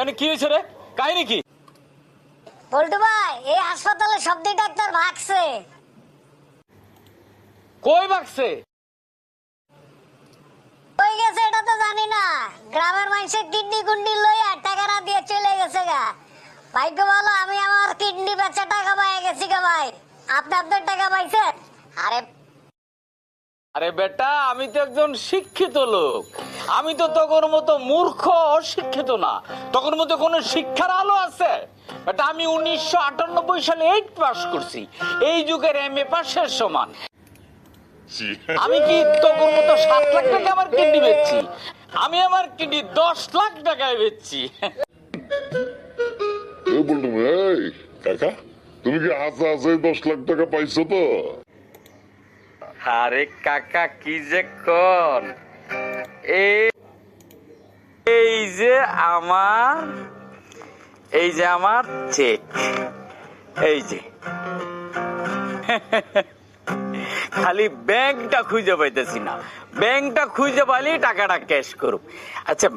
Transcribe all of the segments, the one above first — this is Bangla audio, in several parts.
এনে কি হয়েছে রে? কাহিনী কি? পল্টু ভাই এই হাসপাতালে সবদি ডাক্তার ভাগছে। কই বাকছে কই গেছে এটা তো জানি না। গ্রামের মানুষের কিডনি কুন্ডি লইয়া টাকা দিয়ে চলে গেছে গা। ভাগ্য ভালো আমি আমার কিডনি বেচা টাকা পাই গেছি গা ভাই। আপনি আপনার টাকা পাইছেন? আরে আরে বেটা আমি তো একজন শিক্ষিত লোক। আমি তো তখন মতো মূর্খ অশিক্ষিত না। তখন মতো কোনো শিক্ষার আলো আছে? বেটা আমি উনিশশো আটানব্বই সালে এইট পাস করছি। এই যুগের এম এ পাশের সমান। আমি কি তখন মতো সাত লাখ টাকা আমার কিডনি বেচছি? আমি আমার কিডনি দশ লাখ টাকায় বেচছি। কাকা তুমি কি হাতে হাতে দশ লাখ টাকা পাইছো তো? আরে কাকা, কি যে কর এই যে আমার, এই যে আমার চেক এই যে। খালি ব্যাংকটা খুঁজে পাইতেছি না। ব্যাংকটা খুঁজে পাইলে টাকাটা ক্যাশ করুক। আচ্ছা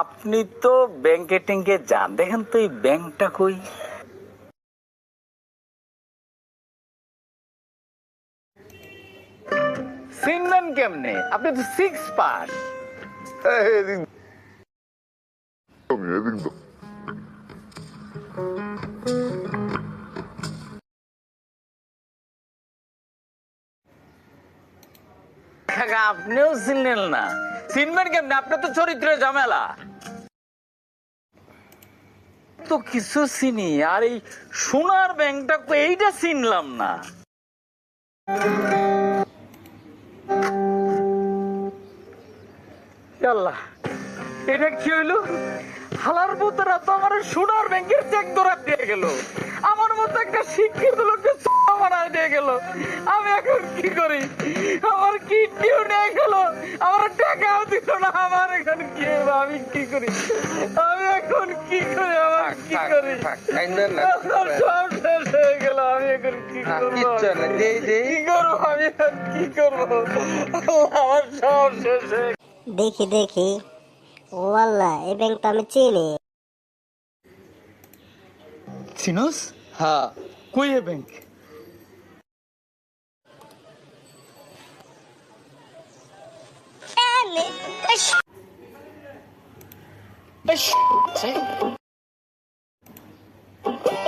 আপনি তো ব্যাংকে ট্যাঙ্কে যান, দেখেন তো এই ব্যাংকটা কই? চিনবেন কেমনে? আপনি তো সিক্স পাস। আপনিও চিনলেন না। চিনবেন কেমনে? আপনার তো চরিত্রে ঝামেলা। তো কিছু চিনি আর এই সোনার ব্যাংকটা এইটা চিনলাম না। আল্লাহ এটা কি হইল? হালার বোতরা তো আমার সোনার ব্যাংকের চেক ধরা দিয়ে গেল। আমার মতো একটা শিক্ষিত লোককে মারায় দিয়ে গেল। আমি এখন কি করি? আমার কিডনিও নিয়ে গেল। আমার টাকাও দিল না। আমার এখন কি আমি কি করি? আমি এখন কি করি? আমার কি করি? সব শেষ হয়ে গেল। আমি এখন কি করব? কি করব? আমি এখন কি করব? আমার সব শেষ হয়ে। দেখি দেখি। ও আল্লাহ এই ব্যাংক তো আমি চিনি। চিনোস? হ্যাঁ। কই এ ব্যাংক? এ, নে, এস,